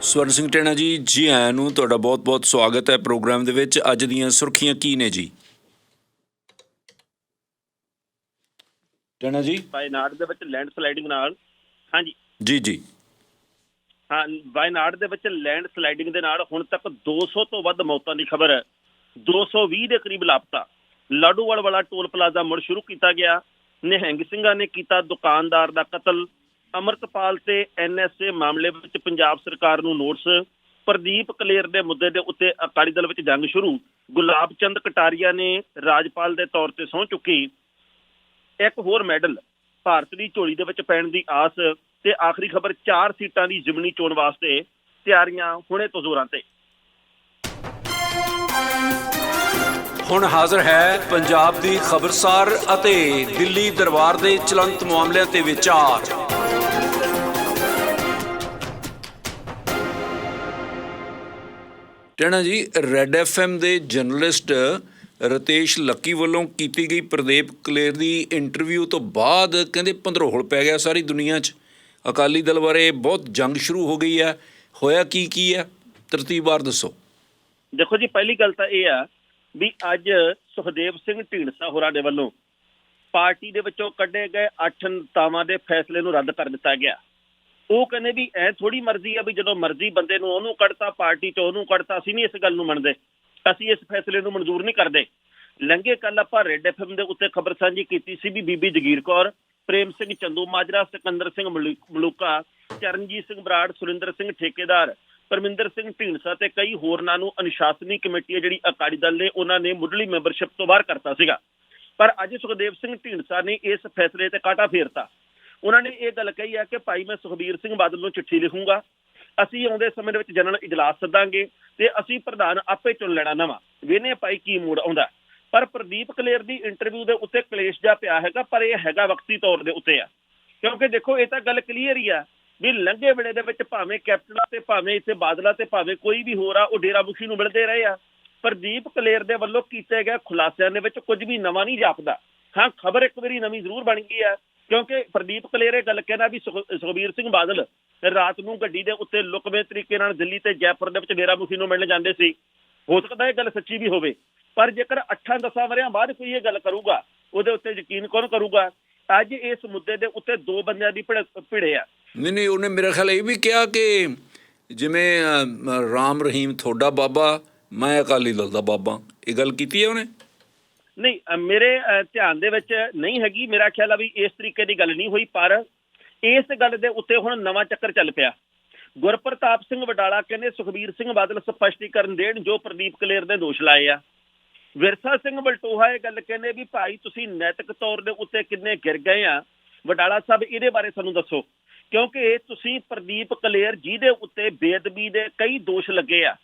ਸਵਰਨ ਸਿੰਘ ਟੈਣਾ ਜੀ ਜੀ ਆਇਆਂ ਨੂੰ ਤੁਹਾਡਾ ਬਹੁਤ-ਬਹੁਤ ਸਵਾਗਤ ਹੈ ਪ੍ਰੋਗਰਾਮ ਦੇ ਵਿੱਚ। ਅੱਜ ਦੀਆਂ ਸੁਰਖੀਆਂ ਕੀ ਨੇ ਜੀ? ਟੈਣਾ ਜੀ? ਵਾਇਨਾਡ ਦੇ ਵਿੱਚ ਲੈਂਡ ਸਲਾਈਡਿੰਗ ਨਾਲ। ਹਾਂਜੀ। ਜੀ ਜੀ। ਹਾਂ ਵਾਇਨਾਡ ਦੇ ਵਿੱਚ ਲੈਂਡ ਸਲਾਈਡਿੰਗ ਦੇ ਨਾਲ ਹੁਣ ਤੱਕ 200 ਤੋਂ ਵੱਧ ਮੌਤਾਂ ਦੀ ਖਬਰ ਹੈ। 220 ਦੇ ਕਰੀਬ ਲਾਪਤਾ। ਲਾਡੂਵਾਲ ਵਾਲਾ ਟੋਲ ਪਲਾਜ਼ਾ ਮੁੜ ਸ਼ੁਰੂ ਕੀਤਾ ਗਿਆ। ਨਿਹੰਗ ਸਿੰਘਾਂ ਨੇ ਕੀਤਾ ਦੁਕਾਨਦਾਰ ਦਾ ਕਤਲ। ਅਮਰਤਪਾਲ ਤੇ ਐਨਐਸਏ ਮਾਮਲੇ ਵਿੱਚ ਪੰਜਾਬ ਸਰਕਾਰ ਨੂੰ ਨੋਟਿਸ, ਪ੍ਰਦੀਪ ਕਲੇਰ ਦੇ ਮੁੱਦੇ ਦੇ ਉੱਤੇ ਅਕਾਲੀ ਦਲ ਵਿੱਚ ਜੰਗ ਸ਼ੁਰੂ, ਗੁਲਾਬ ਚੰਦ ਕਟਾਰੀਆ ਨੇ ਰਾਜਪਾਲ ਦੇ ਤੌਰ ਤੇ ਸਹੁੰ ਚੁੱਕੀ। ਇੱਕ ਹੋਰ ਮੈਡਲ, ਭਾਰਤ ਦੀ ਝੋਲੀ ਦੇ ਵਿੱਚ ਪੈਣ ਦੀ ਆਸ ਤੇ ਆਖਰੀ ਖਬਰ ਚਾਰ ਸੀਟਾਂ ਦੀ ਜ਼ਿਮਨੀ ਚੋਣ ਵਾਸਤੇ ਤਿਆਰੀਆਂ ਹੁਣੇ ਤੋਂ ਜ਼ੋਰਾਂ ਤੇ। ਹੁਣ ਹਾਜ਼ਰ ਹੈ ਪੰਜਾਬ ਦੀ ਖਬਰਸਾਰ ਅਤੇ ਦਿੱਲੀ ਦਰਬਾਰ ਦੇ ਚਲੰਤ ਮਾਮਲਿਆਂ ਤੇ ਵਿਚਾਰ। ਟੈਣਾ ਜੀ। ਰੈੱਡ ਐਫਐਮ ਦੇ ਜਰਨਲਿਸਟ ਰਤੇਸ਼ ਲੱਕੀ ਵੱਲੋਂ ਕੀਤੀ ਗਈ ਪ੍ਰਦੀਪ ਕਲੇਰ ਦੀ ਇੰਟਰਵਿਊ ਤੋਂ ਬਾਅਦ ਕਹਿੰਦੇ ਪੰਧਰੋਲ ਪੈ ਗਿਆ ਸਾਰੀ ਦੁਨੀਆ 'ਚ। ਅਕਾਲੀ ਦਲ ਬਾਰੇ ਬਹੁਤ ਜੰਗ ਸ਼ੁਰੂ ਹੋ ਗਈ ਹੈ। ਹੋਇਆ ਕੀ ਕੀ ਹੈ? ਤਰਤੀਬਵਾਰ ਦੱਸੋ। ਦੇਖੋ ਜੀ, ਪਹਿਲੀ ਗੱਲ ਤਾਂ ਇਹ ਆ ਵੀ ਅੱਜ ਸੁਖਦੇਵ ਸਿੰਘ ਢੀਂਡਸਾ ਹੋਰਾਂ ਦੇ ਵੱਲੋਂ ਪਾਰਟੀ ਦੇ ਵਿੱਚੋਂ ਕੱਢੇ ਗਏ ਅੱਠ ਨੇਤਾਵਾਂ ਦੇ ਫੈਸਲੇ ਨੂੰ ਰੱਦ ਕਰ ਦਿੱਤਾ ਗਿਆ। ਉਹ ਕਹਿੰਦੇ ਵੀ ਐ ਥੋੜੀ ਮਰਜ਼ੀ ਆ ਵੀ ਜਦੋਂ ਮਰਜ਼ੀ ਬੰਦੇ ਨੂੰ ਉਹਨੂੰ ਕੱਢਤਾ, ਪਾਰਟੀ ਤੋਂ ਉਹਨੂੰ ਕੱਢਤਾ, ਅਸੀਂ ਨਹੀਂ ਇਸ ਗੱਲ ਨੂੰ ਮੰਨਦੇ। ਅਸੀਂ ਇਸ ਫੈਸਲੇ ਨੂੰ ਮਨਜ਼ੂਰ ਨਹੀਂ ਕਰਦੇ। ਲੰਘੇ ਕੱਲ ਆਪਾਂ ਰੈੱਡ ਐਫਐਮ ਦੇ ਉੱਤੇ ਖਬਰ ਸਾਂਝੀ ਕੀਤੀ ਸੀ ਵੀ ਬੀਬੀ ਜਗੀਰ ਕੌਰ, ਪ੍ਰੇਮ ਸਿੰਘ ਚੰਦੂ, ਮਾਜਰਾ ਸਿਕੰਦਰ ਸਿੰਘ ਮਲੂ- ਮਲੂਕਾ, ਚਰਨਜੀਤ ਸਿੰਘ ਬਰਾੜ, ਸੁਰਿੰਦਰ ਸਿੰਘ ਠੇਕੇਦਾਰ, ਪਰਮਿੰਦਰ ਸਿੰਘ ਢੀਂਡਸਾ ਤੇ ਕਈ ਹੋਰਨਾਂ ਨੂੰ ਅਨੁਸ਼ਾਸਨੀ ਕਮੇਟੀ ਹੈ ਜਿਹੜੀ ਅਕਾਲੀ ਦਲ ਨੇ, ਉਹਨਾਂ ਨੇ ਮੁੱਢਲੀ ਮੈਂਬਰਸ਼ਿਪ ਤੋਂ ਬਾਹਰ ਕਰਤਾ ਸੀਗਾ। ਪਰ ਅੱਜ ਸੁਖਦੇਵ ਸਿੰਘ ਢੀਂਡਸਾ ਨੇ ਇਸ ਫੈਸਲੇ ਤੇ ਕਾਟਾ ਫੇਰਤਾ। ਉਹਨਾਂ ਨੇ ਇਹ ਗੱਲ ਕਹੀ ਹੈ ਕਿ ਭਾਈ ਮੈਂ ਸੁਖਬੀਰ ਸਿੰਘ ਬਾਦਲ ਨੂੰ ਚਿੱਠੀ ਲਿਖੂੰਗਾ। ਅਸੀਂ ਆਉਂਦੇ ਸਮੇਂ ਦੇ ਵਿੱਚ ਜਨਰਲ ਇਜਲਾਸ ਸੱਦਾਂਗੇ ਤੇ ਅਸੀਂ ਪ੍ਰਧਾਨ ਆਪੇ ਚੁਣ ਲੈਣਾ ਨਵਾਂ। ਵੇਨੇ ਭਾਈ ਕੀ ਮੂਡ ਆਉਂਦਾ ਪਰ ਪ੍ਰਦੀਪ ਕਲੇਰ ਦੀ ਇੰਟਰਵਿਊ ਦੇ ਉੱਤੇ ਕਲੇਸ਼ ਜਾ ਪਿਆ ਹੈਗਾ, ਪਰ ਇਹ ਹੈਗਾ ਵਕਤੀ ਤੌਰ ਦੇ ਉੱਤੇ ਆ। ਕਿਉਂਕਿ ਦੇਖੋ, ਇਹ ਤਾਂ ਗੱਲ ਕਲੀਅਰ ਹੀ ਆ ਵੀ ਲੰਘੇ ਵੇਲੇ ਦੇ ਵਿੱਚ ਭਾਵੇਂ ਕੈਪਟਨ ਤੇ ਭਾਵੇਂ ਇੱਥੇ ਬਾਦਲਾ ਤੇ ਭਾਵੇਂ ਕੋਈ ਵੀ ਹੋਰ ਆ, ਉਹ ਡੇਰਾ ਮੁਖੀ ਨੂੰ ਮਿਲਦੇ ਰਹੇ ਆ। ਪ੍ਰਦੀਪ ਕਲੇਰ ਦੇ ਵੱਲੋਂ ਕੀਤੇ ਗਏ ਖੁਲਾਸਿਆਂ ਦੇ ਵਿੱਚ ਕੁਝ ਵੀ ਨਵਾਂ ਨਹੀਂ ਜਾਪਦਾ। ਹਾਂ, ਖਬਰ ਇੱਕ ਵਾਰੀ ਨਵੀਂ ਜ਼ਰੂਰ ਬਣ ਗਈ ਆ। ਕਿਉਂਕਿ ਪ੍ਰਦੀਪ ਕਲੇਰ ਇਹ ਗੱਲ ਕਹਿੰਦਾ ਵੀ ਸੁਖ- ਸੁਖਬੀਰ ਸਿੰਘ ਬਾਦਲ ਰਾਤ ਨੂੰ ਗੱਡੀ ਦੇ ਉੱਤੇ ਲੁਕਵੇਂ ਤਰੀਕੇ ਨਾਲ ਦਿੱਲੀ ਤੇ ਜੈਪੁਰ ਦੇ ਵਿੱਚ ਡੇਰਾ ਮੁਖੀ ਨੂੰ ਮਿਲਣ ਜਾਂਦੇ ਸੀ। ਹੋ ਸਕਦਾ ਇਹ ਗੱਲ ਸੱਚੀ ਵੀ ਹੋਵੇ। ਪਰ ਜੇਕਰ 8-10 ਵਰਿਆਂ ਬਾਅਦ ਕੋਈ ਇਹ ਗੱਲ ਕਰੂਗਾ, ਉਹਦੇ ਉੱਤੇ ਯਕੀਨ ਕੌਣ ਕਰੂਗਾ? ਅੱਜ ਇਸ ਮੁੱਦੇ ਦੇ ਉੱਤੇ ਦੋ ਬੰਦਿਆਂ ਦੀ ਭਿੜ- ਭਿੜੇ ਆ। ਨਹੀਂ ਨਹੀਂ, ਉਹਨੇ ਮੇਰਾ ਖਿਆਲ ਇਹ ਵੀ ਕਿਹਾ ਕਿ ਜਿਵੇਂ ਰਾਮ ਰਹੀਮ ਤੁਹਾਡਾ ਬਾਬਾ, ਮੈਂ ਅਕਾਲੀ ਦਲ ਦਾ ਬਾਬਾ। ਇਹ ਗੱਲ ਕੀਤੀ ਹੈ ਉਹਨੇ? ਨਹੀਂ ਮੇਰੇ ਧਿਆਨ ਦੇ ਵਿੱਚ ਨਹੀਂ ਹੈਗੀ। ਮੇਰਾ ਖਿਆਲ ਆ ਵੀ ਇਸ ਤਰੀਕੇ ਦੀ ਗੱਲ ਨਹੀਂ ਹੋਈ, ਪਰ ਇਸ ਗੱਲ ਦੇ ਉੱਤੇ ਹੁਣ ਨਵਾਂ ਚੱਕਰ ਚੱਲ ਪਿਆ। ਗੁਰਪ੍ਰਤਾਪ ਸਿੰਘ ਵਡਾਲਾ ਕਹਿੰਦੇ, ਸੁਖਬੀਰ ਸਿੰਘ ਬਾਦਲ ਸਪਸ਼ਟੀਕਰਨ ਦੇਣ ਜੋ ਪ੍ਰਦੀਪ ਕਲੇਰ ਦੇ ਦੋਸ਼ ਲਾਏ ਆ। ਵਿਰਸਾ ਸਿੰਘ ਬਲਟੋਹਾ ਇਹ ਗੱਲ ਕਹਿੰਦੇ ਵੀ, ਭਾਈ, ਤੁਸੀਂ ਨੈਤਿਕ ਤੌਰ ਦੇ ਉੱਤੇ ਕਿੰਨੇ ਗਿਰ ਗਏ ਆ। ਵਡਾਲਾ ਸਾਹਿਬ, ਇਹਦੇ ਬਾਰੇ ਸਾਨੂੰ ਦੱਸੋ। ਕਿਉਂਕਿ ਤੁਸੀਂ ਪ੍ਰਦੀਪ ਕਲੇਰ ਜਿਹਦੇ ਉੱਤੇ ਬੇਅਦਬੀ ਦੇ ਕਈ ਦੋਸ਼ ਲੱਗੇ ਆ।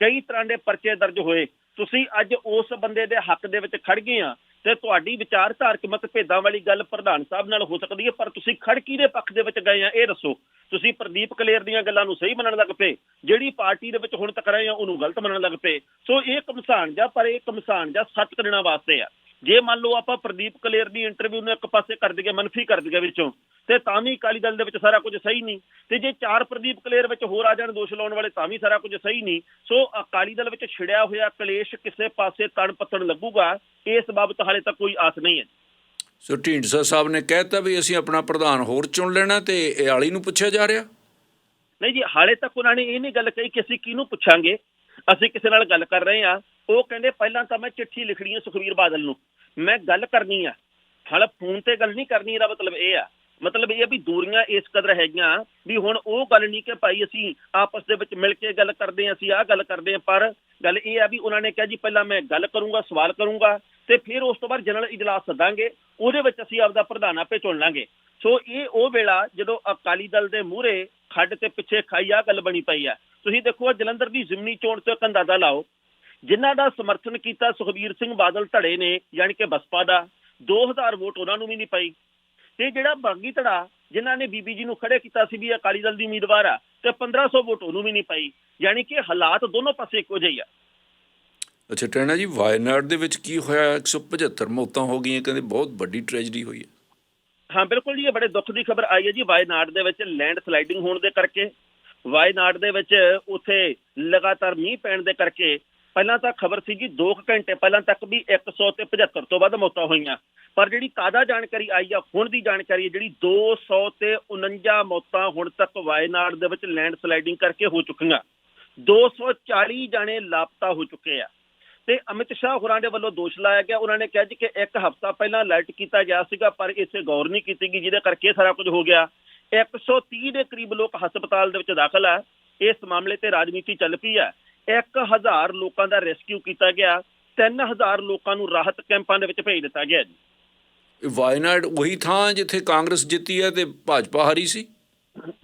ਕਈ ਤਰ੍ਹਾਂ ਦੇ ਪਰਚੇ ਦਰਜ ਹੋਏ। ਤੁਸੀਂ ਅੱਜ ਉਸ ਬੰਦੇ ਦੇ ਹੱਕ ਦੇ ਵਿੱਚ ਖੜ ਗਏ ਆ ਤੇ ਤੁਹਾਡੀ ਵਿਚਾਰਧਾਰਕ ਮਤਭੇਦਾਂ ਵਾਲੀ ਗੱਲ ਪ੍ਰਧਾਨ ਸਾਹਿਬ ਨਾਲ ਹੋ ਸਕਦੀ ਹੈ, ਪਰ ਤੁਸੀਂ ਖੜਕੀ ਦੇ ਪੱਖ ਦੇ ਵਿੱਚ ਗਏ ਆ? ਇਹ ਦੱਸੋ। ਤੁਸੀਂ ਪ੍ਰਦੀਪ ਕਲੇਰ ਦੀਆਂ ਗੱਲਾਂ ਨੂੰ ਸਹੀ ਮੰਨਣ ਲੱਗ ਪਏ। ਜਿਹੜੀ ਪਾਰਟੀ ਦੇ ਵਿੱਚ ਹੁਣ ਤੱਕ ਰਹੇ ਆ, ਉਹਨੂੰ ਗਲਤ ਮੰਨਣ ਲੱਗ ਪਏ। ਸੋ ਇਹ ਕਮਸਾਨ ਜਾਂ ਪਰ ਇਹ ਕਮਸਾਨ ਜਾਂ ਸੱਚ ਕਰਨਾ ਵਾਸਤੇ ਆ। ਜੇ ਮੰਨ ਲਓ ਆਪਾਂ ਪ੍ਰਦੀਪ ਕਲੇਰ ਦੀ ਇੰਟਰਵਿਊ ਨੂੰ ਇੱਕ ਪਾਸੇ ਕਰ ਦਈਏ ਮੰਨਫੀ ਕਰ ਦਈਏ ਵਿੱਚੋਂ ਤੇ ਤਾਂ ਵੀ ਅਕਾਲੀ ਦਲ ਦੇ ਵਿੱਚ ਸਾਰਾ ਕੁਝ ਸਹੀ ਨਹੀਂ। ਤੇ ਜੇ ਚਾਰ ਪ੍ਰਦੀਪ ਕਲੇਰ ਵਿੱਚ ਹੋਰ ਆ ਜਾਣ ਦੋਸ਼ ਲਾਉਣ ਵਾਲੇ ਤਾਂ ਵੀ ਸਾਰਾ ਕੁਝ ਸਹੀ ਨਹੀਂ। ਸੋ ਅਕਾਲੀ ਦਲ ਵਿੱਚ ਛਿੜਿਆ ਹੋਇਆ ਕਲੇਸ਼ ਕਿਸੇ ਪਾਸੇ ਤਣ ਪੱਤਣ ਲੱਗੂਗਾ ਇਸ ਬਾਬਤ ਹਾਲੇ ਤੱਕ ਕੋਈ ਆਸ ਨਹੀਂ ਹੈ। ਸੋ ਢੀਂਡਸਾ ਸਾਹਿਬ ਨੇ ਕਹਿਤਾ ਵੀ ਅਸੀਂ ਆਪਣਾ ਪ੍ਰਧਾਨ ਹੋਰ ਚੁਣ ਲੈਣਾ ਤੇ ਇਹ ਆਲੀ ਨੂੰ ਪੁੱਛਿਆ ਜਾ ਰਿਹਾ? ਨਹੀਂ ਜੀ ਹਾਲੇ ਤੱਕ ਉਹਨਾਂ ਨੇ ਇਹ ਨਹੀਂ ਗੱਲ ਕਹੀ ਕਿ ਅਸੀਂ ਕਿਹਨੂੰ ਪੁੱਛਾਂਗੇ। ਅਸੀਂ ਕਿਸੇ ਨਾਲ ਗੱਲ ਕਰ ਰਹੇ ਹਾਂ। ਉਹ ਕਹਿੰਦੇ ਪਹਿਲਾਂ ਤਾਂ ਮੈਂ ਚਿੱਠੀ ਲਿਖਣੀ ਹੈ ਸੁਖਵੀਰ ਬਾਦਲ ਨੂੰ। ਮੈਂ ਗੱਲ ਕਰਨੀ ਆ। ਹਾਲੇ ਫੋਨ ਤੇ ਗੱਲ ਨਹੀਂ ਕਰਨੀ, ਇਹਦਾ ਮਤਲਬ ਇਹ ਆ। ਮਤਲਬ ਇਹ ਆ ਵੀ ਦੂਰੀਆਂ ਇਸ ਕਦਰ ਹੈਗੀਆਂ ਵੀ ਹੁਣ ਉਹ ਗੱਲ ਨਹੀਂ ਕਿ ਭਾਈ ਅਸੀਂ ਆਪਸ ਦੇ ਵਿੱਚ ਮਿਲ ਕੇ ਗੱਲ ਕਰਦੇ ਹਾਂ, ਅਸੀਂ ਆਹ ਗੱਲ ਕਰਦੇ ਹਾਂ, ਪਰ ਗੱਲ ਇਹ ਆ ਵੀ ਉਹਨਾਂ ਨੇ ਕਿਹਾ ਜੀ, ਪਹਿਲਾਂ ਮੈਂ ਗੱਲ ਕਰੂੰਗਾ, ਸਵਾਲ ਕਰੂੰਗਾ ਤੇ ਫਿਰ ਉਸ ਤੋਂ ਬਾਅਦ ਜਨਰਲ ਇਜਲਾਸ ਸੱਦਾਂਗੇ, ਉਹਦੇ ਵਿੱਚ ਅਸੀਂ ਆਪਦਾ ਪ੍ਰਧਾਨ ਆਪੇ ਚੁਣ ਲਾਂਗੇ। ਸੋ ਇਹ ਉਹ ਵੇਲਾ ਜਦੋਂ ਅਕਾਲੀ ਦਲ ਦੇ ਮੂਹਰੇ ਖੱਡ ਤੇ ਪਿੱਛੇ ਖਾਈ ਆ ਗੱਲ ਬਣੀ ਪਈ ਆ। ਤੁਸੀਂ ਦੇਖੋ ਜਲੰਧਰ ਦੀ ਜ਼ਿਮਨੀ ਚੋਣ ਤੋਂ ਇੱਕ ਅੰਦਾਜ਼ਾ ਲਾਓ। ਜਿਨ੍ਹਾਂ ਦਾ ਸਮਰਥਨ ਕੀਤਾ ਸੁਖਬੀਰ ਸਿੰਘ ਬਾਦਲ ਧੜੇ ਨੇ ਯਾਨੀ ਕਿ ਬਸਪਾ ਦਾ 2000 ਵੋਟ ਉਹਨਾਂ ਨੂੰ ਵੀ ਨਹੀਂ ਪਈ। ਤੇ ਜਿਹੜਾ ਬਾਗੀ ਧੜਾ ਜਿਨ੍ਹਾਂ ਨੇ ਬੀਬੀ ਜੀ ਨੂੰ ਖੜੇ ਕੀਤਾ ਸੀ ਵੀ ਅਕਾਲੀ ਦਲ ਦੀ ਉਮੀਦਵਾਰ ਆ ਤੇ 1500 ਵੋਟ ਉਹਨੂੰ ਵੀ ਨਹੀਂ ਪਈ ਯਾਨੀ ਕਿ ਹਾਲਾਤ ਦੋਨੋਂ ਪਾਸੇ ਇੱਕੋ ਜਿਹੇ ਆ। ਅੱਛਾ ਟੈਣਾ ਜੀ ਵਾਇਨਾਡ ਦੇ ਵਿੱਚ ਕੀ ਹੋਇਆ? 175 ਮੌਤਾਂ ਹੋ ਗਈਆਂ ਕਹਿੰਦੇ ਬਹੁਤ ਵੱਡੀ ਟ੍ਰੈਜਡੀ ਹੋਈ ਹੈ। ਹਾਂ ਬਿਲਕੁਲ ਜੀ ਇਹ ਬੜੇ ਦੁੱਖ ਦੀ ਖਬਰ ਆਈ ਹੈ ਜੀ ਵਾਇਨਾਡ ਦੇ ਵਿੱਚ ਲੈਂਡ ਸਲਾਈਡਿੰਗ ਹੋਣ ਦੇ ਕਰਕੇ। ਵਾਇਨਾਡ ਦੇ ਵਿੱਚ ਉੱਥੇ ਲਗਾਤਾਰ ਮੀਂਹ ਪੈਣ ਦੇ ਕਰਕੇ ਪਹਿਲਾਂ ਤਾਂ ਖਬਰ ਸੀਗੀ ਜੀ 2 ਘੰਟੇ ਪਹਿਲਾਂ ਤੱਕ ਵੀ 100 ਤੇ 75 ਤੋਂ ਵੱਧ ਮੌਤਾਂ ਹੋਈਆਂ। ਪਰ ਜਿਹੜੀ ਤਾਜ਼ਾ ਜਾਣਕਾਰੀ ਆਈ ਆ, ਹੁਣ ਦੀ ਜਾਣਕਾਰੀ ਹੈ, ਜਿਹੜੀ 200 ਤੇ 49 ਮੌਤਾਂ ਹੁਣ ਤੱਕ ਵਾਇਨਾਡ ਦੇ ਵਿੱਚ ਲੈਂਡ ਸਲਾਈਡਿੰਗ ਕਰਕੇ ਹੋ ਚੁੱਕੀਆਂ। 240 ਜਾਣੇ ਲਾਪਤਾ ਹੋ ਚੁੱਕੇ ਆ। ਤੇ ਅਮਿਤ ਸ਼ਾਹ ਹੋਰਾਂ ਦੇ ਵੱਲੋਂ ਦੋਸ਼ ਲਾਇਆ ਗਿਆ। ਉਹਨਾਂ ਨੇ ਕਿਹਾ ਜੀ ਕਿ ਇੱਕ ਹਫ਼ਤਾ ਪਹਿਲਾਂ ਅਲਰਟ ਕੀਤਾ ਗਿਆ ਸੀਗਾ, ਪਰ ਇਸੇ ਗੌਰ ਨਹੀਂ ਕੀਤੀ ਗਈ, ਜਿਹਦੇ ਕਰਕੇ ਸਾਰਾ ਕੁਝ ਹੋ ਗਿਆ। 130 ਦੇ ਕਰੀਬ ਲੋਕ ਹਸਪਤਾਲ ਦੇ ਵਿੱਚ ਦਾਖਲ ਆ। ਇਸ ਮਾਮਲੇ ਤੇ ਰਾਜਨੀਤੀ ਚੱਲ ਪਈ ਹੈ 1000 ਲੋਕਾਂ ਦਾ ਰੈਸਕਿਊ ਕੀਤਾ ਗਿਆ 3000 ਲੋਕਾਂ ਨੂੰ ਰਾਹਤ ਕੈਂਪਾਂ ਦੇ ਵਿੱਚ ਭੇਜ ਦਿੱਤਾ ਗਿਆ ਜੀ। ਵਾਇਨਾਡ ਉਹੀ ਥਾਂ ਜਿੱਥੇ ਕਾਂਗਰਸ ਜਿੱਤੀ ਹੈ ਤੇ ਭਾਜਪਾ ਹਾਰੀ ਸੀ?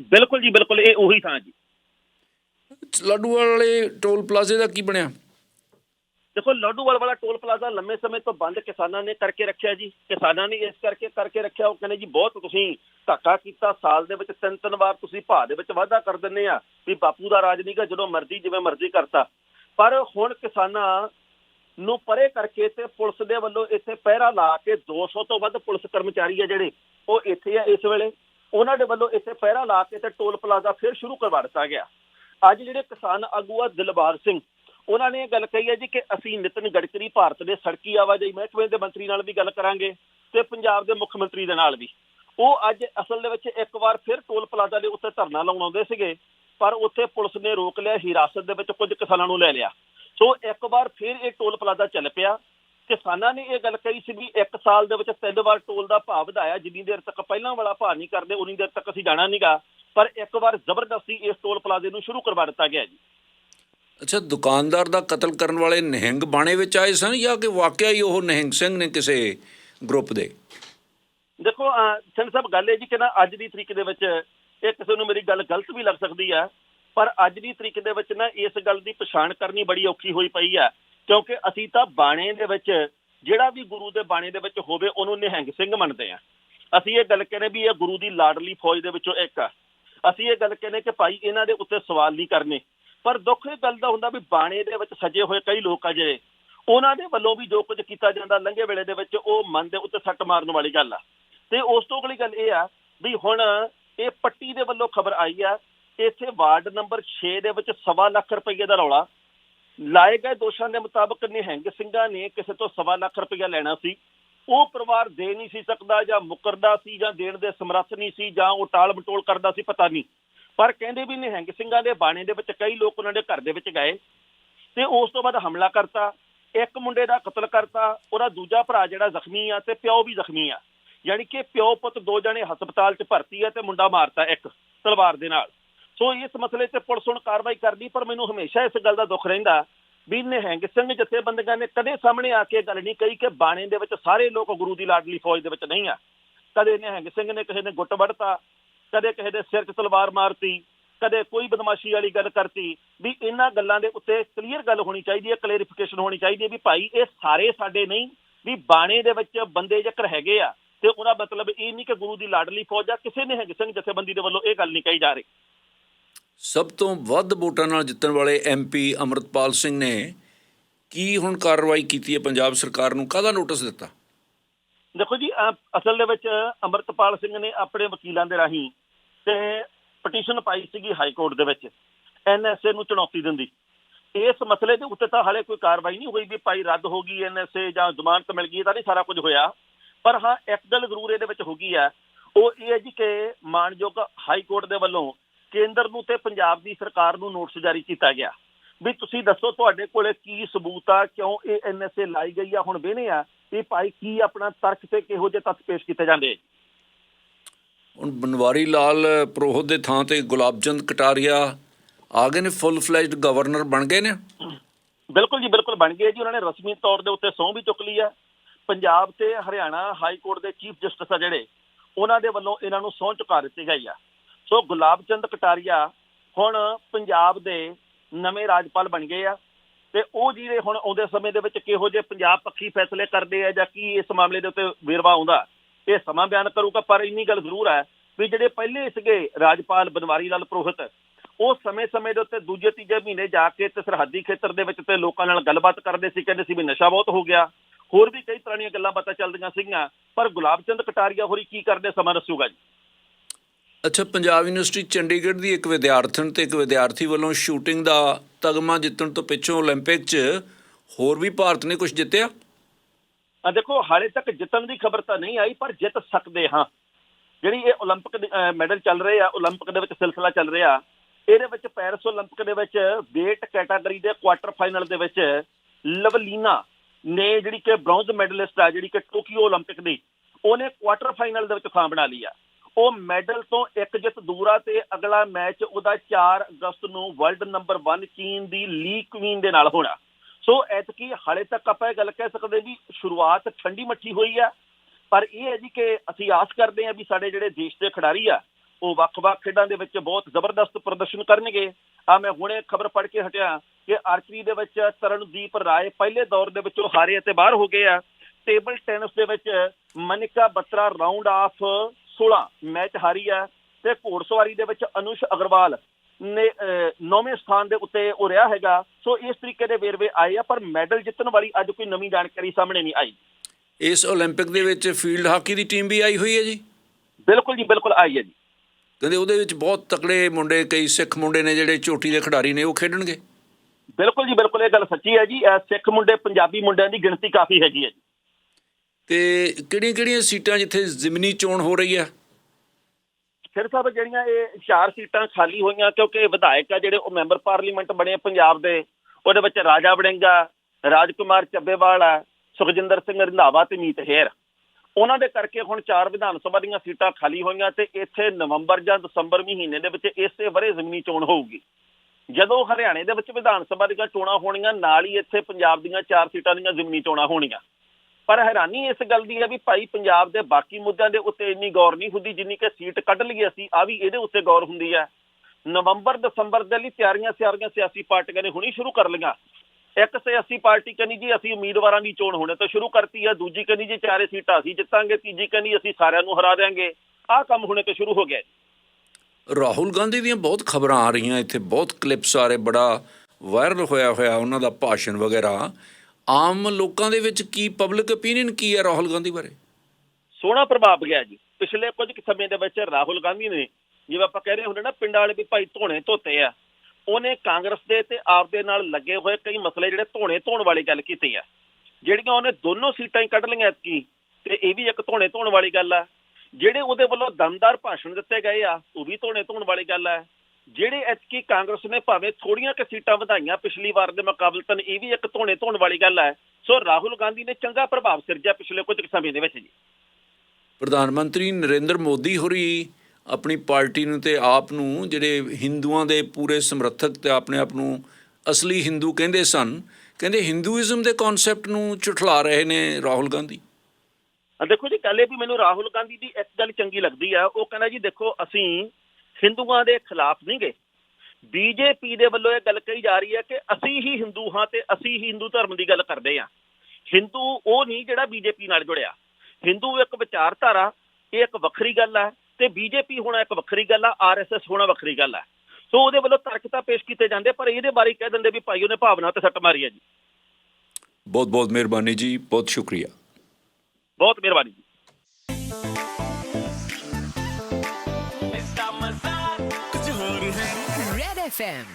ਬਿਲਕੁਲ ਜੀ ਬਿਲਕੁਲ ਇਹ ਉਹੀ ਥਾਂ ਜੀ। ਲੱਡੂ ਵਾਲੇ ਟੋਲ ਪਲਾਜ਼ੇ ਦਾ ਕੀ ਬਣਿਆ? ਦੇਖੋ ਲਾਡੂਵਾਲ ਵਾਲਾ ਟੋਲ ਪਲਾਜ਼ਾ ਲੰਮੇ ਸਮੇਂ ਤੋਂ ਬੰਦ ਕਿਸਾਨਾਂ ਨੇ ਕਰਕੇ ਰੱਖਿਆ ਜੀ। ਕਿਸਾਨਾਂ ਨੇ ਇਸ ਕਰਕੇ ਕਰਕੇ ਰੱਖਿਆ। ਉਹ ਕਹਿੰਦੇ ਜੀ, ਬਹੁਤ ਤੁਸੀਂ ਧੱਕਾ ਕੀਤਾ। ਸਾਲ ਦੇ ਵਿੱਚ ਤਿੰਨ ਤਿੰਨ ਵਾਰ ਤੁਸੀਂ ਭਾਅ ਦੇ ਵਿੱਚ ਵਾਧਾ ਕਰ ਦਿੰਦੇ ਆ ਵੀ ਬਾਪੂ ਦਾ ਰਾਜ ਨਹੀਂਗਾ ਜਦੋਂ ਮਰਜ਼ੀ, ਜਿਵੇਂ ਮਰਜ਼ੀ ਕਰਤਾ। ਪਰ ਹੁਣ ਕਿਸਾਨਾਂ ਨੂੰ ਪਰੇ ਕਰਕੇ ਤੇ ਪੁਲਿਸ ਦੇ ਵੱਲੋਂ ਇੱਥੇ ਪਹਿਰਾ ਲਾ ਕੇ 200 ਤੋਂ ਵੱਧ ਪੁਲਿਸ ਕਰਮਚਾਰੀ ਆ ਜਿਹੜੇ, ਉਹ ਇੱਥੇ ਆ ਇਸ ਵੇਲੇ। ਉਹਨਾਂ ਦੇ ਵੱਲੋਂ ਇੱਥੇ ਪਹਿਰਾ ਲਾ ਕੇ ਤੇ ਟੋਲ ਪਲਾਜ਼ਾ ਫਿਰ ਸ਼ੁਰੂ ਕਰਵਾ ਦਿੱਤਾ ਗਿਆ। ਅੱਜ ਜਿਹੜੇ ਕਿਸਾਨ ਆਗੂ ਆ ਦਿਲਬਾਰ ਸਿੰਘ ਉਹਨਾਂ ਨੇ ਇਹ ਗੱਲ ਕਹੀ ਹੈ ਜੀ ਕਿ ਅਸੀਂ ਨਿਤਿਨ ਗਡਕਰੀ ਭਾਰਤ ਦੇ ਸੜਕੀ ਆਵਾਜਾਈ ਮਹਿਕਮੇ ਦੇ ਮੰਤਰੀ ਨਾਲ ਵੀ ਗੱਲ ਕਰਾਂਗੇ ਤੇ ਪੰਜਾਬ ਦੇ ਮੁੱਖ ਮੰਤਰੀ ਦੇ ਨਾਲ ਵੀ। ਉਹ ਅੱਜ ਅਸਲ ਦੇ ਵਿੱਚ ਇੱਕ ਵਾਰ ਫਿਰ ਟੋਲ ਪਲਾਜ਼ਾ ਦੇ ਉੱਤੇ ਧਰਨਾ ਲਾਉਣ ਆਉਂਦੇ ਸੀਗੇ, ਪਰ ਉੱਥੇ ਪੁਲਿਸ ਨੇ ਰੋਕ ਲਿਆ, ਹਿਰਾਸਤ ਦੇ ਵਿੱਚ ਕੁਝ ਕਿਸਾਨਾਂ ਨੂੰ ਲੈ ਲਿਆ। ਸੋ ਇੱਕ ਵਾਰ ਫਿਰ ਇਹ ਟੋਲ ਪਲਾਜ਼ਾ ਚੱਲ ਪਿਆ। ਕਿਸਾਨਾਂ ਨੇ ਇਹ ਗੱਲ ਕਹੀ ਸੀ ਵੀ ਇੱਕ ਸਾਲ ਦੇ ਵਿੱਚ ਤਿੰਨ ਵਾਰ ਟੋਲ ਦਾ ਭਾਅ ਵਧਾਇਆ, ਜਿੰਨੀ ਦੇਰ ਤੱਕ ਪਹਿਲਾਂ ਵਾਲਾ ਭਾਅ ਨਹੀਂ ਕਰਦੇ, ਉਨੀ ਦੇਰ ਤੱਕ ਅਸੀਂ ਜਾਣਾ ਨਹੀਂਗਾ ਪਰ ਇੱਕ ਵਾਰ ਜ਼ਬਰਦਸਤੀ ਇਸ ਟੋਲ ਪਲਾਜ਼ੇ ਨੂੰ ਸ਼ੁਰੂ ਕਰਵਾ ਦਿੱਤਾ ਗਿਆ ਜੀ। ਅੱਛਾ, ਦੁਕਾਨਦਾਰ ਦਾ ਕਤਲ ਕਰਨ ਵਾਲੇ ਨਿਹੰਗ ਬਾਣੇ ਵਿੱਚ ਆਏ ਸਨ ਜਾਂ ਕਿ ਵਾਕਿਆ ਹੀ ਉਹ ਨਿਹੰਗ ਸਿੰਘ ਨੇ ਕਿਸੇ ਗਰੁੱਪ ਦੇ? ਦੇਖੋ ਸਿੰਘ ਸਾਹਿਬ, ਗੱਲ ਇਹ ਜੀ ਕਿ ਨਾ ਅੱਜ ਦੀ ਤਰੀਕ ਦੇ ਵਿੱਚ ਇਹ ਕਿਸੇ ਨੂੰ ਮੇਰੀ ਗੱਲ ਗਲਤ ਵੀ ਲੱਗ ਸਕਦੀ ਆ, ਪਰ ਅੱਜ ਦੀ ਤਰੀਕ ਦੇ ਵਿੱਚ ਨਾ ਇਸ ਗੱਲ ਦੀ ਪਛਾਣ ਕਰਨੀ ਬੜੀ ਔਖੀ ਹੋਈ ਪਈ ਆ, ਕਿਉਂਕਿ ਅਸੀਂ ਤਾਂ ਬਾਣੇ ਦੇ ਵਿੱਚ, ਜਿਹੜਾ ਵੀ ਗੁਰੂ ਦੇ ਬਾਣੇ ਦੇ ਵਿੱਚ ਹੋਵੇ, ਉਹਨੂੰ ਨਿਹੰਗ ਸਿੰਘ ਮੰਨਦੇ ਆ। ਅਸੀਂ ਇਹ ਗੱਲ ਕਹਿੰਦੇ ਵੀ ਇਹ ਗੁਰੂ ਦੀ ਲਾਡਲੀ ਫੌਜ ਦੇ ਵਿੱਚੋਂ ਇੱਕ ਆ। ਅਸੀਂ ਇਹ ਗੱਲ ਕਹਿੰਦੇ ਕਿ ਭਾਈ, ਇਹਨਾਂ ਦੇ ਉੱਤੇ ਸਵਾਲ ਨਹੀਂ ਕਰਨੇ। ਪਰ ਦੁੱਖ ਇਹ ਗੱਲ ਦਾ ਹੁੰਦਾ ਵੀ ਬਾਣੇ ਦੇ ਵਿੱਚ ਸਜੇ ਹੋਏ ਕਈ ਲੋਕ ਆ ਜਿਹੜੇ, ਉਹਨਾਂ ਦੇ ਵੱਲੋਂ ਵੀ ਜੋ ਕੁਝ ਕੀਤਾ ਜਾਂਦਾ ਲੰਘੇ ਵੇਲੇ ਦੇ ਵਿੱਚ ਉਹ ਮਨ ਦੇ ਉੱਤੇ ਸੱਟ ਮਾਰਨ ਵਾਲੀ ਗੱਲ ਆ। ਤੇ ਉਸ ਤੋਂ ਅਗਲੀ ਗੱਲ ਇਹ ਆ ਵੀ ਹੁਣ ਇਹ ਪੱਟੀ ਦੇ ਵੱਲੋਂ ਖਬਰ ਆਈ ਆ, ਇੱਥੇ ਵਾਰਡ ਨੰਬਰ 6 ਦੇ ਵਿੱਚ ਸਵਾ ਲੱਖ ਰੁਪਏ ਦਾ ਰੌਲਾ। ਲਾਏ ਗਏ ਦੋਸ਼ਾਂ ਦੇ ਮੁਤਾਬਕ ਨਿਹੰਗ ਸਿੰਘਾਂ ਨੇ ਕਿਸੇ ਤੋਂ ਸਵਾ ਲੱਖ ਰੁਪਇਆ ਲੈਣਾ ਸੀ। ਉਹ ਪਰਿਵਾਰ ਦੇ ਨਹੀਂ ਸੀ ਸਕਦਾ ਜਾਂ ਮੁਕਰਦਾ ਸੀ ਜਾਂ ਦੇਣ ਦੇ ਸਮਰੱਥ ਨਹੀਂ ਸੀ ਜਾਂ ਉਹ ਟਾਲ ਮਟੋਲ ਕਰਦਾ ਸੀ, ਪਤਾ ਨਹੀਂ। ਪਰ ਕਹਿੰਦੇ ਵੀ ਨਿਹੰਗ ਸਿੰਘਾਂ ਦੇ ਬਾਣੇ ਦੇ ਵਿੱਚ ਕਈ ਲੋਕ ਉਹਨਾਂ ਦੇ ਘਰ ਦੇ ਵਿੱਚ ਗਏ ਤੇ ਉਸ ਤੋਂ ਬਾਅਦ ਹਮਲਾ ਕਰਤਾ, ਇੱਕ ਮੁੰਡੇ ਦਾ ਕਤਲ ਕਰਤਾ, ਉਹਦਾ ਦੂਜਾ ਭਰਾ ਜਿਹੜਾ ਜ਼ਖਮੀ ਆ ਤੇ ਪਿਓ ਵੀ ਜ਼ਖਮੀ ਆ। ਯਾਨੀ ਕਿ ਪਿਓ ਪੁੱਤ ਦੋ ਜਣੇ ਹਸਪਤਾਲ 'ਚ ਭਰਤੀ ਆ ਤੇ ਮੁੰਡਾ ਮਾਰਤਾ ਇੱਕ ਤਲਵਾਰ ਦੇ ਨਾਲ। ਸੋ ਇਸ ਮਸਲੇ ਤੇ ਪੁਲਿਸ ਹੁਣ ਕਾਰਵਾਈ ਕਰਦੀ, ਪਰ ਮੈਨੂੰ ਹਮੇਸ਼ਾ ਇਸ ਗੱਲ ਦਾ ਦੁੱਖ ਰਹਿੰਦਾ ਵੀ ਨਿਹੰਗ ਸਿੰਘ ਜਥੇਬੰਦੀਆਂ ਨੇ ਕਦੇ ਸਾਹਮਣੇ ਆ ਕੇ ਇਹ ਗੱਲ ਨਹੀਂ ਕਹੀ ਕਿ ਬਾਣੇ ਦੇ ਵਿੱਚ ਸਾਰੇ ਲੋਕ ਗੁਰੂ ਦੀ ਲਾਡਲੀ ਫੌਜ ਦੇ ਵਿੱਚ ਨਹੀਂ ਆ। ਕਦੇ ਨਿਹੰਗ ਸਿੰਘ ਨੇ ਕਿਸੇ ਨੇ ਗੁੱਟ ਵੜਤਾ ਕਦੇ ਕਿਸੇ ਦੇ ਸਿਰ 'ਚ ਤਲਵਾਰ ਮਾਰਤੀ ਕਦੇ ਕੋਈ ਬਦਮਾਸ਼ੀ ਵਾਲੀ ਗੱਲ ਕਰਤੀ ਵੀ ਇਹਨਾਂ ਗੱਲਾਂ ਦੇ ਉੱਤੇ ਕਲੀਅਰ ਗੱਲ ਹੋਣੀ ਚਾਹੀਦੀ ਹੈ ਕਲੈਰੀਫਿਕੇਸ਼ਨ ਹੋਣੀ ਚਾਹੀਦੀ ਹੈ ਵੀ ਭਾਈ ਇਹ ਸਾਰੇ ਸਾਡੇ ਨਹੀਂ ਵੀ ਬਾਣੇ ਦੇ ਵਿੱਚ ਬੰਦੇ ਜੇਕਰ ਹੈਗੇ ਆ ਤੇ ਉਹਦਾ ਮਤਲਬ ਇਹ ਨਹੀਂ ਕਿ ਗੁਰੂ ਦੀ ਲਾਡਲੀ ਫੌਜ ਆ ਕਿਸੇ ਨਿਹੰਗ ਸਿੰਘ ਜਥੇਬੰਦੀ ਦੇ ਵੱਲੋਂ ਇਹ ਗੱਲ ਨਹੀਂ ਕਹੀ ਜਾ ਰਹੀ। ਸਭ ਤੋਂ ਵੱਧ ਵੋਟਾਂ ਨਾਲ ਜਿੱਤਣ ਵਾਲੇ ਐਮਪੀ ਅਮਰਤਪਾਲ ਸਿੰਘ ਨੇ ਕੀ ਹੁਣ ਕਾਰਵਾਈ ਕੀਤੀ ਹੈ ਪੰਜਾਬ ਸਰਕਾਰ ਨੂੰ? ਕਾਹਦਾ ਨੋਟਿਸ ਦਿੱਤਾ? ਦੇਖੋ ਜੀ ਅਸਲ ਦੇ ਵਿੱਚ ਅਮਰਤਪਾਲ ਸਿੰਘ ਨੇ ਆਪਣੇ ਵਕੀਲਾਂ ਦੇ ਰਾਹੀਂ ਤੇ ਪਟੀਸ਼ਨ ਪਾਈ ਸੀਗੀ ਹਾਈ ਕੋਰਟ ਦੇ ਵਿੱਚ ਐਨਐਸਏ ਨੂੰ ਚੁਣੌਤੀ ਦਿੰਦੀ। ਇਸ ਮਸਲੇ ਦੇ ਉੱਤੇ ਤਾਂ ਹਾਲੇ ਕੋਈ ਕਾਰਵਾਈ ਨਹੀਂ ਹੋਈ ਵੀ ਭਾਈ ਰੱਦ ਹੋ ਗਈ ਐਨਐਸਏ ਜਾਂ ਜ਼ਮਾਨਤ ਮਿਲ ਗਈ ਤਾਂ ਨਹੀਂ ਸਾਰਾ ਕੁਝ ਹੋਇਆ। ਪਰ ਹਾਂ, ਇੱਕ ਗੱਲ ਜ਼ਰੂਰ ਇਹਦੇ ਵਿੱਚ ਹੋ ਗਈ ਆ ਉਹ ਇਹ ਹੈ ਜੀ ਕਿ ਮਾਨਯੋਗ ਹਾਈ ਕੋਰਟ ਦੇ ਵੱਲੋਂ ਕੇਂਦਰ ਨੂੰ ਤੇ ਪੰਜਾਬ ਦੀ ਸਰਕਾਰ ਨੂੰ ਨੋਟਿਸ ਜਾਰੀ ਕੀਤਾ ਗਿਆ। ਵੀ ਤੁਸੀਂ ਦੱਸੋ ਤੁਹਾਡੇ ਕੋਲੇ ਕੀ ਸਬੂਤ ਆ, ਕਿਉਂ ਇਹ ਐਨਐਸਏ ਲਾਈ ਗਈ ਆ, ਹੁਣ ਵੇਨੇ ਆ, ਵੀ ਭਾਈ ਕੀ ਆਪਣਾ ਤਰਕ ਤੇ ਕਿਹੋ ਜਿਹੇ ਤੱਥ ਪੇਸ਼ ਕੀਤੇ ਜਾਂਦੇ? ਆ ਹੁਣ ਬਨਵਾਰੀ ਲਾਲ ਪ੍ਰੋਹਤ ਦੇ ਥਾਂ ਤੇ ਗੁਲਾਬਚੰਦ ਕਟਾਰੀਆ ਆ ਗਏ ਨੇ ਫੁੱਲ ਫਲੈਜਡ ਗਵਰਨਰ ਬਣ ਗਏ ਨੇ? ਬਿਲਕੁਲ ਜੀ, ਬਿਲਕੁਲ ਬਣ ਗਏ ਜੀ। ਉਹਨਾਂ ਨੇ ਰਸਮੀ ਤੌਰ ਦੇ ਉੱਤੇ ਸਹੁੰ ਵੀ ਚੁੱਕ ਲਈ ਆ। ਪੰਜਾਬ ਤੇ ਹਰਿਆਣਾ ਹਾਈ ਕੋਰਟ ਦੇ ਚੀਫ ਜਸਟਿਸ ਆ ਜਿਹੜੇ, ਉਹਨਾਂ ਦੇ ਵੱਲੋਂ ਇਹਨਾਂ ਨੂੰ ਸਹੁੰ ਚੁਕਾ ਦਿੱਤੀ ਗਈ ਆ। ਸੋ ਗੁਲਾਬ ਚੰਦ ਕਟਾਰੀਆ ਹੁਣ ਪੰਜਾਬ ਦੇ ਨਵੇਂ ਰਾਜਪਾਲ ਬਣ ਗਏ ਆ। ਤੇ ਉਹ ਜਿਹੜੇ ਹੁਣ ਆਉਂਦੇ ਸਮੇਂ ਦੇ ਵਿੱਚ ਕਿਹੋ ਜਿਹੇ ਪੰਜਾਬ ਪੱਖੀ ਫੈਸਲੇ ਕਰਦੇ ਆ ਜਾਂ ਕੀ ਇਸ ਮਾਮਲੇ ਦੇ ਉੱਤੇ ਵੇਰਵਾ ਆਉਂਦਾ ਇਹ ਸਮਾਂ ਬਿਆਨ ਕਰੂਗਾ ਪਰ ਇੰਨੀ ਗੱਲ ਜ਼ਰੂਰ ਹੈ ਵੀ ਜਿਹੜੇ ਪਹਿਲੇ ਸੀਗੇ ਰਾਜਪਾਲ ਬਨਵਾਰੀ ਲਾਲ ਪ੍ਰੋਹਿਤ ਉਹ ਸਮੇਂ-ਸਮੇਂ ਦੇ ਉੱਤੇ ਦੂਜੇ ਤੀਜੇ ਮਹੀਨੇ ਜਾ ਕੇ ਤੇ ਸਰਹੱਦੀ ਖੇਤਰ ਦੇ ਵਿੱਚ ਤੇ ਲੋਕਾਂ ਨਾਲ ਗੱਲਬਾਤ ਕਰਦੇ ਸੀ ਕਹਿੰਦੇ ਸੀ ਵੀ ਨਸ਼ਾ ਬਹੁਤ ਹੋ ਗਿਆ ਹੋਰ ਵੀ ਕਈ ਤਰ੍ਹਾਂ ਦੀਆਂ ਗੱਲਾਂ ਬਾਤਾਂ ਚੱਲਦੀਆਂ ਸੀਗੀਆਂ ਪਰ ਗੁਲਾਬਚੰਦ ਕਟਾਰੀਆ ਹੋਰੀ ਕੀ ਕਰਦੇ ਸਮਾਂ ਦੱਸੂਗਾ ਜੀ ਅੱਛਾ ਪੰਜਾਬ ਯੂਨੀਵਰਸਿਟੀ ਚੰਡੀਗੜ੍ਹ ਦੀ ਇੱਕ ਵਿਦਿਆਰਥਣ ਤੇ ਇੱਕ ਵਿਦਿਆਰਥੀ ਵੱਲੋਂ ਸ਼ੂਟਿੰਗ ਦਾ ਤਗਮਾ ਜਿੱਤਣ ਤੋਂ ਪਿੱਛੋਂ 올림픽 'ਚ ਹੋਰ ਵੀ ਭਾਰਤ ਨੇ ਕੁਝ ਜਿੱਤਿਆ ਆ ਦੇਖੋ ਹਾਲੇ ਤੱਕ ਜਿੱਤਣ ਦੀ ਖਬਰ ਤਾਂ ਨਹੀਂ ਆਈ ਪਰ ਜਿੱਤ ਸਕਦੇ ਹਾਂ ਜਿਹੜੀ ਇਹ 올림픽 ਦੇ, ਅਹ, ਮੈਡਲ ਚੱਲ ਰਹੇ ਆ 올림픽 ਦੇ ਵਿੱਚ ਸਿਲਸਿਲਾ ਚੱਲ ਰਿਹਾ ਇਹਦੇ ਵਿੱਚ ਪੈਰਿਸ 올림픽 ਦੇ ਵਿੱਚ weight ਕੈਟਾਗਰੀ ਦੇ ਕੁਆਟਰ ਫਾਈਨਲ ਦੇ ਵਿੱਚ ਲਵਲੀਨਾ ਨੇ ਜਿਹੜੀ ਕਿ ਬ੍ਰੌਂਜ਼ ਮੈਡਲਿਸਟ ਆ ਜਿਹੜੀ ਕਿ ਟੋਕੀਓ 올림픽 ਦੀ ਉਹਨੇ ਕੁਆਟਰ ਫਾਈਨਲ ਦੇ ਵਿੱਚ ਥਾਂ ਬਣਾ ਲਈ ਆ ਉਹ ਮੈਡਲ ਤੋਂ ਇੱਕ ਜਿੱਤ ਦੂਰ ਆ ਤੇ ਅਗਲਾ ਮੈਚ ਉਹਦਾ 4 ਅਗਸਤ ਨੂੰ ਵਰਲਡ ਨੰਬਰ 1 ਚੀਨ ਦੀ ਲੀ ਕੁਈਨ ਦੇ ਨਾਲ ਹੋਣਾ ਸੋ ਐਤਕੀ ਹਾਲੇ ਤੱਕ ਆਪਾਂ ਇਹ ਗੱਲ ਕਹਿ ਸਕਦੇ ਵੀ ਸ਼ੁਰੂਆਤ ਠੰਡੀ ਮੱਠੀ ਹੋਈ ਆ, ਪਰ ਇਹ ਹੈ ਜੀ ਕਿ ਅਸੀਂ ਆਸ ਕਰਦੇ ਹਾਂ ਵੀ ਸਾਡੇ ਜਿਹੜੇ ਦੇਸ਼ ਦੇ ਖਿਡਾਰੀ ਆ, ਉਹ ਵੱਖ-ਵੱਖ ਖੇਡਾਂ ਦੇ ਵਿੱਚ ਬਹੁਤ ਜ਼ਬਰਦਸਤ ਪ੍ਰਦਰਸ਼ਨ ਕਰਨਗੇ। ਆ ਮੈਂ ਹੁਣੇ ਖਬਰ ਪੜ੍ਹ ਕੇ ਹਟਿਆ ਕਿ ਆਰਚਰੀ ਦੇ ਵਿੱਚ ਤਰਨਦੀਪ ਰਾਏ ਪਹਿਲੇ ਦੌਰ ਦੇ ਵਿੱਚੋਂ ਹਾਰੇ ਅਤੇ ਬਾਹਰ ਹੋ ਗਏ ਆ। ਟੇਬਲ ਟੈਨਿਸ ਦੇ ਵਿੱਚ Manika Batra round of 16 match ਹਾਰੀ ਆ ਤੇ ਘੋੜਸਵਾਰੀ ਦੇ ਵਿੱਚ ਅਨੁਸ਼ ਅਗਰਵਾਲ ਨੇ ਅਹ, ਨੌਵੇਂ ਸਥਾਨ ਦੇ ਉੱਤੇ ਉਹ ਰਿਹਾ ਹੈਗਾ ਸੋ ਇਸ ਤਰੀਕੇ ਦੇ ਵੇਰਵੇ ਆਏ ਆ ਪਰ ਮੈਡਲ ਜਿੱਤਣ ਵਾਲੀ ਅੱਜ ਕੋਈ ਨਵੀਂ ਜਾਣਕਾਰੀ ਸਾਹਮਣੇ ਨਹੀਂ ਆਈ ਇਸ 올림픽 ਦੇ ਵਿੱਚ ਫੀਲਡ ਹਾਕੀ ਦੀ ਟੀਮ ਵੀ ਆਈ ਹੋਈ ਹੈ ਜੀ ਬਿਲਕੁਲ ਜੀ ਬਿਲਕੁਲ ਆਈ ਹੈ ਜੀ ਕਹਿੰਦੇ ਉਹਦੇ ਵਿੱਚ ਬਹੁਤ ਤਕੜੇ ਮੁੰਡੇ ਕਈ ਸਿੱਖ ਮੁੰਡੇ ਨੇ ਜਿਹੜੇ ਚੋਟੀ ਦੇ ਖਿਡਾਰੀ ਨੇ ਉਹ ਖੇਡਣਗੇ ਬਿਲਕੁਲ ਜੀ ਬਿਲਕੁਲ ਇਹ ਗੱਲ ਸੱਚੀ ਹੈ ਜੀ ਅਹ ਸਿੱਖ ਮੁੰਡੇ ਪੰਜਾਬੀ ਮੁੰਡਿਆਂ ਦੀ ਗਿਣਤੀ ਕਾਫੀ ਹੈਗੀ ਹੈ ਜੀ ਤੇ ਕਿਹੜੀਆਂ-ਕਿਹੜੀਆਂ ਸੀਟਾਂ ਜਿੱਥੇ ਜ਼ਿਮਨੀ ਚੋਣ ਹੋ ਰਹੀ ਆ ਸਿਰ ਸਾਹਿਬ ਜਿਹੜੀਆਂ ਇਹ ਚਾਰ ਸੀਟਾਂ ਖਾਲੀ ਹੋਈਆਂ, ਕਿਉਂਕਿ ਵਿਧਾਇਕ ਆ ਜਿਹੜੇ ਉਹ ਮੈਂਬਰ ਪਾਰਲੀਮੈਂਟ ਬਣੇ ਪੰਜਾਬ ਦੇ, ਉਹਦੇ ਵਿੱਚ ਰਾਜਾ ਵੜਿੰਗਾ, ਰਾਜਕੁਮਾਰ ਚੱਬੇਵਾਲ ਆ, ਸੁਖਜਿੰਦਰ ਸਿੰਘ ਰੰਧਾਵਾ ਤੇ ਮੀਤ ਹੇਰ ਉਹਨਾਂ ਦੇ ਕਰਕੇ ਹੁਣ ਚਾਰ ਵਿਧਾਨ ਸਭਾ ਦੀਆਂ ਸੀਟਾਂ ਖਾਲੀ ਹੋਈਆਂ ਤੇ ਇੱਥੇ ਨਵੰਬਰ ਜਾਂ ਦਸੰਬਰ ਮਹੀਨੇ ਦੇ ਵਿੱਚ ਇਸੇ ਵਰੇ ਜ਼ਮੀਨੀ ਚੋਣ ਹੋਊਗੀ। ਜਦੋਂ ਹਰਿਆਣੇ ਦੇ ਵਿੱਚ ਵਿਧਾਨ ਸਭਾ ਦੀਆਂ ਚੋਣਾਂ ਹੋਣੀਆਂ, ਨਾਲ ਹੀ ਇੱਥੇ ਪੰਜਾਬ ਦੀਆਂ ਚਾਰ ਸੀਟਾਂ ਦੀਆਂ ਜ਼ਮੀਨੀ ਚੋਣਾਂ ਹੋਣੀਆਂ। ਪਰ ਹੈਰਾਨੀ ਇਸ ਗੱਲ ਦੀ ਹੈ ਵੀ ਭਾਈ ਪੰਜਾਬ ਦੇ ਬਾਕੀ ਮੁੱਦਿਆਂ ਦੇ ਉੱਤੇ ਇੰਨੀ ਗੌਰ ਨਹੀਂ ਹੁੰਦੀ, ਜਿੰਨੀ ਕਿ ਸੀਟ ਕੱਢ ਲਈ ਅਸੀਂ ਆ ਵੀ ਇਹਦੇ ਉੱਤੇ ਗੌਰ ਹੁੰਦੀ ਹੈ। ਨਵੰਬਰ, ਦਸੰਬਰ ਦੇ ਲਈ ਤਿਆਰੀਆਂ ਸਿਆਰੀਆਂ ਸਿਆਸੀ ਪਾਰਟੀਆਂ ਨੇ ਹੁਣੀ ਸ਼ੁਰੂ ਕਰ ਲਈਆਂ। ਇੱਕ ਸਿਆਸੀ ਪਾਰਟੀ ਕਹਿੰਦੀ ਜੀ, ਅਸੀਂ ਉਮੀਦਵਾਰਾਂ ਦੀ ਚੋਣ ਹੋਣੇ ਤੋਂ ਸ਼ੁਰੂ ਕਰਤੀ ਹੈ, ਦੂਜੀ ਕਹਿੰਦੀ ਜੀ, ਚਾਰੇ ਸੀਟਾਂ ਅਸੀਂ ਜਿੱਤਾਂਗੇ, ਤੀਜੀ ਕਹਿੰਦੀ ਅਸੀਂ ਸਾਰਿਆਂ ਨੂੰ ਹਰਾ ਦੇਾਂਗੇ ਆਹ ਕੰਮ ਹੁਣੇ ਤੋਂ ਸ਼ੁਰੂ ਹੋ ਗਿਆ ਜੀ। ਰਾਹੁਲ ਗਾਂਧੀ ਦੀਆਂ ਬਹੁਤ ਖਬਰਾਂ ਆ ਰਹੀਆਂ ਇੱਥੇ, ਬਹੁਤ ਕਲਿੱਪਸ ਆ ਰਹੇ, ਬੜਾ ਵਾਇਰਲ ਹੋਇਆ ਹੋਇਆ ਉਹਨਾਂ ਦਾ ਭਾਸ਼ਣ ਵਗੈਰਾ। ਆਮ ਲੋਕਾਂ ਦੇ ਵਿੱਚ ਕੀ ਪਬਲਿਕ ਓਪੀਨੀਅਨ ਕੀ ਹੈ ਰਾਹੁਲ ਗਾਂਧੀ ਬਾਰੇ? ਸੋਹਣਾ ਪ੍ਰਭਾਵ ਗਿਆ ਜੀ। ਪਿਛਲੇ ਕੁਝ ਸਮੇਂ ਦੇ ਵਿੱਚ ਰਾਹੁਲ ਗਾਂਧੀ ਨੇ ਜਿਵੇਂ ਆਪਾਂ ਕਹਿ ਰਹੇ ਹੁੰਦੇ ਨਾ, ਪਿੰਡਾਂ ਵਾਲੇ ਵੀ ਭਾਈ ਧੋਣੇ ਧੋਤੇ ਆ। ਉਹਨੇ ਕਾਂਗਰਸ ਦੇ ਤੇ ਆਪ ਦੇ ਨਾਲ ਲੱਗੇ ਹੋਏ ਕਈ ਮਸਲੇ ਜਿਹੜੇ ਧੋਣੇ ਧੋਣ ਵਾਲੀ ਗੱਲ ਕੀਤੀ ਆ। ਜਿਹੜੀਆਂ ਉਹਨੇ ਦੋਨੋਂ ਸੀਟਾਂ ਹੀ ਕੱਢ ਲਈਆਂ ਕੀ ਤੇ ਇਹ ਵੀ ਇੱਕ ਧੋਣੇ ਧੋਣ ਵਾਲੀ ਗੱਲ ਆ। ਜਿਹੜੇ ਉਹਦੇ ਵੱਲੋਂ ਦਮਦਾਰ ਭਾਸ਼ਣ ਦਿੱਤੇ ਗਏ ਆ, ਉਹ ਵੀ ਧੋਣੇ ਧੋਣ ਵਾਲੀ ਗੱਲ ਆ। ਜਿਹੜੇ ਐਤਕੀ ਕਾਂਗਰਸ ਨੇ ਭਾਵੇਂ ਥੋੜੀਆਂ ਕਿ ਸੀਟਾਂ ਵਧਾਈਆਂ ਪਿਛਲੀ ਵਾਰ ਦੇ ਮੁਕਾਬਲਤਨ ਇਹ ਵੀ ਇੱਕ ਧੋਣੇ ਧੋਣ ਵਾਲੀ ਗੱਲ ਹੈ। ਸੋ ਰਾਹੁਲ ਗਾਂਧੀ ਨੇ ਚੰਗਾ ਪ੍ਰਭਾਵ ਸਿਰਜਿਆ ਪਿਛਲੇ ਕੁਝ ਸਮੇਂ ਦੇ ਵਿੱਚ ਜੀ। ਪ੍ਰਧਾਨ ਮੰਤਰੀ ਨਰਿੰਦਰ ਮੋਦੀ ਹੋਰੀ ਆਪਣੀ ਪਾਰਟੀ ਨੂੰ ਤੇ ਆਪ ਨੂੰ ਜਿਹੜੇ ਹਿੰਦੂਆਂ ਦੇ ਪੂਰੇ ਸਮਰਥਕ ਤੇ ਆਪਣੇ ਆਪ ਨੂੰ ਅਸਲੀ ਹਿੰਦੂ ਕਹਿੰਦੇ ਸਨ ਕਹਿੰਦੇ ਹਿੰਦੂਇਜ਼ਮ ਦੇ ਕਨਸੈਪਟ ਨੂੰ ਝੁਠਲਾ ਰਹੇ ਨੇ ਰਾਹੁਲ ਗਾਂਧੀ। ਆ ਦੇਖੋ ਜੀ ਕੱਲੇ ਵੀ ਮੈਨੂੰ ਰਾਹੁਲ ਗਾਂਧੀ ਦੀ ਇੱਕ ਗੱਲ ਚੰਗੀ ਲੱਗਦੀ ਆ ਉਹ ਕਹਿੰਦਾ ਜੀ ਦੇਖੋ ਅਸੀਂ ਹਿੰਦੂਆਂ ਦੇ ਖਿਲਾਫ ਨਹੀਂ ਗਏ। ਬੀਜੇਪੀ ਦੇ ਵੱਲੋਂ ਇਹ ਗੱਲ ਕਹੀ ਜਾ ਰਹੀ ਹੈ ਕਿ ਅਸੀਂ ਹੀ ਹਿੰਦੂ ਹਾਂ ਤੇ ਅਸੀਂ ਹੀ ਹਿੰਦੂ ਧਰਮ ਦੀ ਗੱਲ ਕਰਦੇ ਆ ਹਿੰਦੂ ਉਹ ਨਹੀਂ ਜਿਹੜਾ ਬੀਜੇਪੀ ਨਾਲ ਜੁੜਿਆ। ਹਿੰਦੂ ਇੱਕ ਵਿਚਾਰਧਾਰਾ ਇਹ ਇੱਕ ਵੱਖਰੀ ਗੱਲ ਹੈ ਤੇ ਬੀਜੇਪੀ ਹੋਣਾ ਇੱਕ ਵੱਖਰੀ ਗੱਲ ਆ ਆਰਐਸਐਸ ਹੋਣਾ ਵੱਖਰੀ ਗੱਲ ਹੈ ਸੋ ਉਹਦੇ ਵੱਲੋਂ ਤਰਕ ਤਾਂ ਪੇਸ਼ ਕੀਤੇ ਜਾਂਦੇ ਪਰ ਇਹਦੇ ਬਾਰੇ ਕਹਿ ਦਿੰਦੇ ਵੀ ਭਾਈ ਉਹਨੇ ਭਾਵਨਾ ਤੇ ਸੱਟ ਮਾਰੀ ਹੈ ਜੀ। ਬਹੁਤ ਬਹੁਤ ਮਿਹਰਬਾਨੀ ਜੀ ਬਹੁਤ ਸ਼ੁਕਰੀਆ। ਬਹੁਤ ਮਿਹਰਬਾਨੀ ਜੀ। FM.